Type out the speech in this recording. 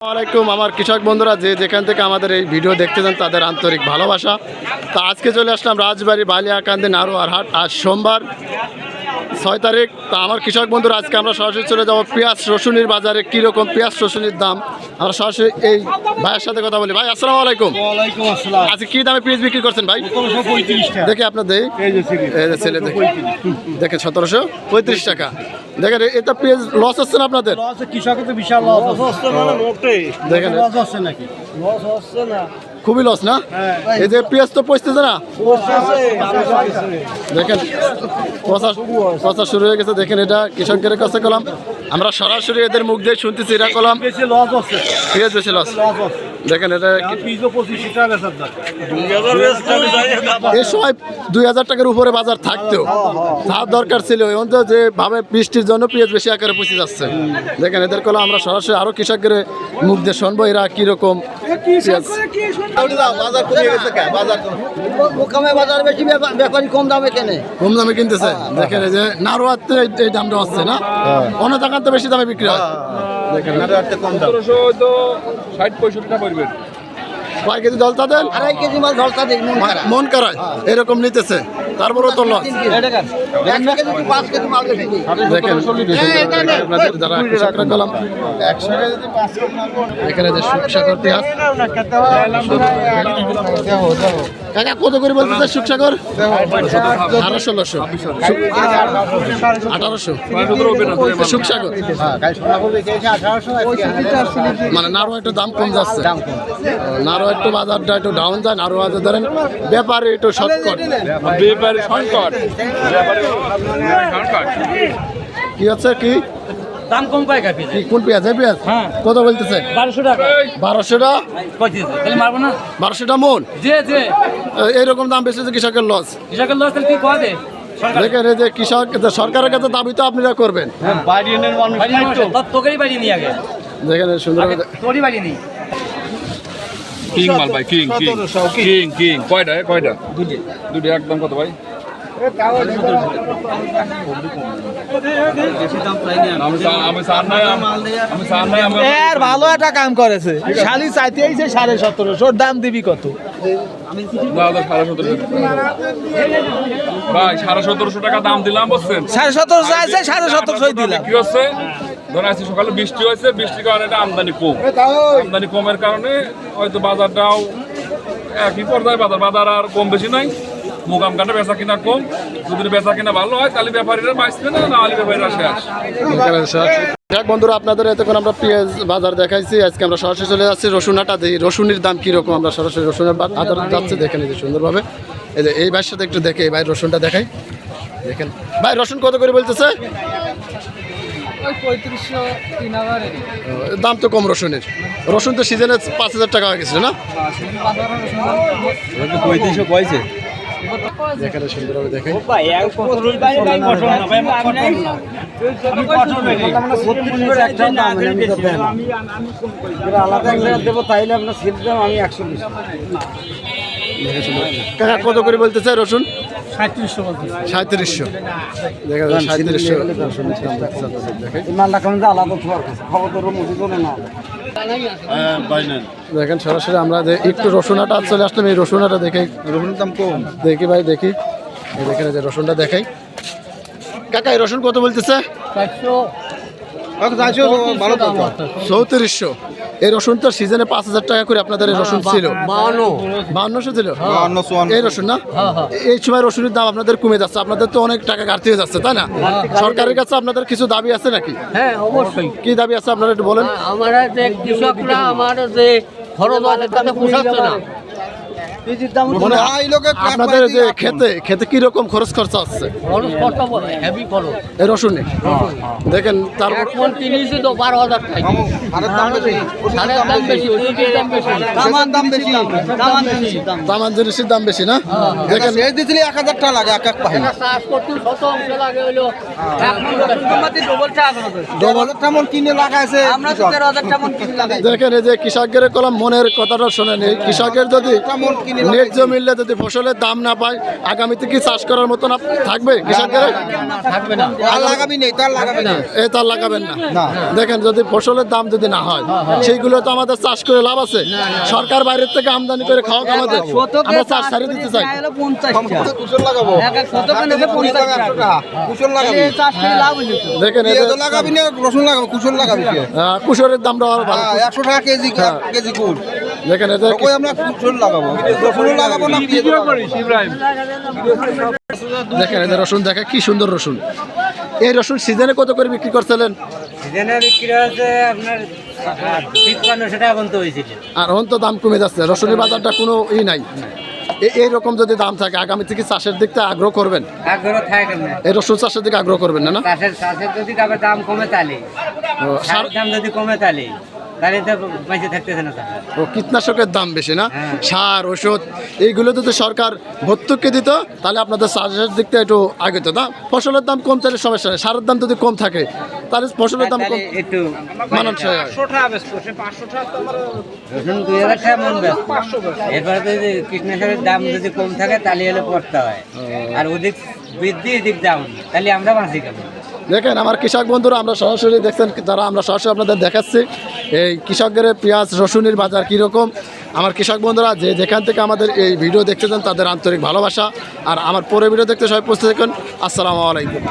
আলাইকুম আমার কৃষক বন্ধুরা, যে যেখান থেকে আমাদের এই ভিডিও দেখতে চান, তাদের আন্তরিক ভালোবাসা। তা আজকে চলে আসলাম রাজবাড়ি, বালিয়াকান্দি নারোয়ার হাট আজ সোমবার। ছয় তারিখ। তা আমার কৃষক বন্ধুরা আজকে আমরা সরাসরি চলে যাব পেঁয়াজ রসুনির বাজারে। কীরকম পেঁয়াজ রসুনির দাম? আমরা সরাসরি এই ভাইয়ের সাথে কথা বলি। ভাই আসসালামু আলাইকুম। আজকে কী দামে পেঁয়াজ বিক্রি করছেন ভাই? দেখে আপনার দেই ছেলে দেখে। দেখেন সতেরোশো পঁয়ত্রিশ টাকা। দেখেন এটা পেঁয়াজ লস হচ্ছে না আপনাদের? কৃষকের তো বিশাল লস হচ্ছে। মানে দেখেন। লস হচ্ছে নাকি? লস হচ্ছে না। খুবই লস না? হ্যাঁ। এই যে পেঁয়াজ তো পচতেছে না? দেখেন পচা শুরু হয়ে গেছে। দেখেন এটা কৃষকের কাছে কলাম। আমরা সরাসরি এদের মুখ দিয়ে শুনতেছি এটা কলাম। পেঁয়াজ বেশি লস দেখেন এটা এই সময় দুই হাজার টাকার উপরে বাজার থাকতেও। তার দরকার ছিল এখন তো যে ভাবে বৃষ্টির জন্য পেঁয়াজ বেশি আকারে পচে যাচ্ছে। দেখেন এদের কলাম আমরা সরাসরি আরও কৃষকের মুখ দিয়ে শুনব এরা কীরকম কমে গেছে কে বাজার মোকামে বাজার বেশি ব্যাপা- কম দামে কেনে। কম দামে কিনতেছে। দেখেন যে নারোয়াতে এই- দামটা হচ্ছে না? অন্য দোকান তো বেশি দামে বিক্রি হয়। দেখেন কম দাম। কয় কেজি দল দেন? আড়াই কেজি মাল ধরতা দিই মন কারায় এরকম নিতেছে। তারপরেও তো লস। এখানে যে সুখসাগর পেঁয়াজ। কাকা কত করে বলতেছে সুখসাগর? আঠারো ষোলোশো আঠারোশো। সুখসাগর। মানে নারো একটু দাম কম যাচ্ছে। নারো একটু বাজারটা একটু ডাউন যায় নারো বাজার ধরেন ব্যাপারে একটু শর্টকট। কি হচ্ছে কি? দাম কম পায় কি কোন পেঁয়াজ? এই পেঁয়াজ? হ্যাঁ। কত বলতেছে? বারোশো টাকা। বারোশোটা পঁচিশ তাহলে মারবো না? বারোশোটা মন? যে যে এইরকম দাম বেশি কৃষকের লস কৃষকের লস তাহলে তুই কয়া দে? দেখেন এই যে কৃষক সরকারের কাছে দাবি তো আপনারা করবেন। আগে। দেখেন সুন্দর আগে তোরই বাড়ি নেই কিং মাল ভাই কিং কিং। কিং। কিং কয়টা কয়টা? দুটি। দুটি একদম কত ভাই? এর ভালো একটা কাম করেছে। শালি চাইতে আইছে সাড়ে সতেরোশো দাম দিবি কত? সতেরোশো ভাই সাড়ে সতেরোশো টাকা দাম দিলাম বুঝছেন? সাড়ে সতেরোশো আছে সাড়ে সতেরোশোই দিলাম। কি হচ্ছে? ধরে সকালে বৃষ্টি হয়েছে বৃষ্টির কারণে এটা আমদানি কম। আমদানি কমের কারণে হয়তো বাজারটাও একই পর্যায়ে বাজার বাজার আর কম বেশি নাই। মোকাম কাটা বেচা কিনা কম যদি বেচা কিনা ভালো হয় তাহলে ব্যাপারীরা বাঁচবে না না হলে ব্যাপারীরা শেষ যাক বন্ধুরা আপনাদের এতক্ষণ আমরা পেঁয়াজ বাজার দেখাইছি আজকে আমরা সরাসরি চলে যাচ্ছি রসুন হাটা দিই রসুনের দাম কীরকম? আমরা সরাসরি রসুনের বাজার যাচ্ছে দেখেন এই যে সুন্দরভাবে। এই যে এই ভাইয়ের সাথে একটু দেখে এই ভাই রসুনটা দেখাই। দেখেন। ভাই রসুন কত করে বলতেছে? দাম তো কম রসুনের। রসুন তো সিজনে পাঁচ হাজার টাকা হয়ে গেছিল না? পঁয়ত্রিশশো পয়সে সুন্দরভাবে দেখে দেবো। তাইলে আপনার সিট দাম আমি একশো কাকা কত করে বলতেছে রসুন? সাঁত্রিশশো দেখা যায় সাঁত্রিশশো। আলাদা খবর তোর মুখে না। দেখেন সরাসরি আমরা যে একটু রসুনাটা চলে আসলাম এই রসুনাটা দেখে রসুন দাম কম। দেখি ভাই দেখি। এই দেখেন যে রসুনটা দেখাই। কাকা এই রসুন কত বলতেছে? চৌত্রিশশো। এই রসুন তো সিজনে পাঁচ হাজার টাকা করে আপনাদের রসুন ছিল। বাহান্নশো ছিল? এই রসুন না? এই সময় রসুনের দাম আপনাদের কমে যাচ্ছে। আপনাদের তো অনেক টাকা ঘাটতি হয়ে যাচ্ছে তাই না? সরকারের কাছে আপনাদের কিছু দাবি আছে নাকি? হ্যাঁ অবশ্যই। কি দাবি আছে আপনারা একটু বলেন? আমার যে কৃষকরা আমার যে খরচ আছে তাতে পোষাচ্ছে না। মানে আপনাদের যে খেতে খেতে কি রকম খরচ খরচা হচ্ছে খরচ কত বলে হেভি খরচ। এই রসুনে? দেখেন তারপর এক মন কিনেছি তো বারো হাজার টাকা। দাম বেশি। ওষুধের দাম বেশি। দামান দাম বেশি। দামান বেশি। দাম তামার জিনিসের দাম বেশি না? দেখেন। শেষ দিয়েছিলি এক হাজার টাকা লাগে এক এক পাহি। মন দেখেন এই যে কৃষকের কলম মনের কথাটা শোনেন। এই কৃষকের যদি ন্যায্য লাগাইছে মূল্যে যদি ফসলের দাম না পায় আগামীতে কি চাষ করার মতন আপ- থাকবে কৃষকদের? থাকবে না। তার লাগাবি নেই তার লাগাবি নেই। এ তার লাগাবেন না। না। দেখেন যদি ফসলের দাম যদি না হয় সেইগুলো তো আমাদের চাষ করে লাভ আছে। সরকার বাইরের থেকে আমদানি করে খাওয়া আমাদের আমরা চাষ ছাড়িয়ে দিতে চাই। আমরা কুশল লাগাবো। এক এক শতকে নেবে কুড়ি টাকা, একশো টাকা। কুশল লাগাবি। চাষ করে লাভ হইল তো। দেখেন পেঁয়াজও এদের লাগাবি না রসুন লাগাবি কুশল লাগাবি। কে? আহ, কুশরের দামটা আরও ভালো হ্যাঁ, একশো টাকা কেজি হ্যাঁ। Kg cool. দেখেন এদের ওই আমরা কুশল লাগাবো। রসুন লাগাবো না দেখেন এদের রসুন দেখে কি সুন্দর রসুন। এই রসুন সিজনে কত করে বিক্রি করছিলেন? সিজনে বিক্রি আপনার আর এখন তো দাম কমে যাচ্ছে রসুনের বাজারটা কোনো ই নাই। এইরকম যদি দাম থাকে আগামী থেকে চাষের দিকটা আগ্রহ করবেন? আগ্রহ থাকে না। এই রসুন চাষের দিকে আগ্রহ করবেন না না? চাষের চাষের যদি দাম কমে তাহলে। দাম যদি কমে তাহলে। তাহলে তো বেঁচে থাকতেছে না ও কীটনাশকের দাম বেশি না? হ্যাঁ। সার ওষুধ এইগুলো যদি সরকার ভর্তুকি দিত তাহলে আপনাদের চাষের দিকটা একটু আগে তো না? ফসলের দাম কম তাহলে সমস্যা নেই। সারের দাম যদি কম থাকে তাহলে ফসলের দাম কম একটু মানানসই হয়। রসুন দুই হাজার টাকা মন এরপরে তো যদি কীটনাশকের দাম যদি কম থাকে তাহলে হলে পড়তে হয়। আর অধিক বৃদ্ধি এদিক দাম তাহলে আমরা বাঁচি কেমন? দেখেন আমার কৃষক বন্ধুরা আমরা সরাসরি দেখছেন যারা আমরা সরাসরি আপনাদের দেখাচ্ছি এই কৃষকদের পেঁয়াজ, রসুনের বাজার কীরকম? আমার কৃষক বন্ধুরা, যে যেখান থেকে আমাদের এই ভিডিও দেখতে চান, তাদের আন্তরিক ভালোবাসা। আর আমার পরে ভিডিও দেখতে সবাই প্রস্তুত থাকুন। আসসালামু আলাইকুম।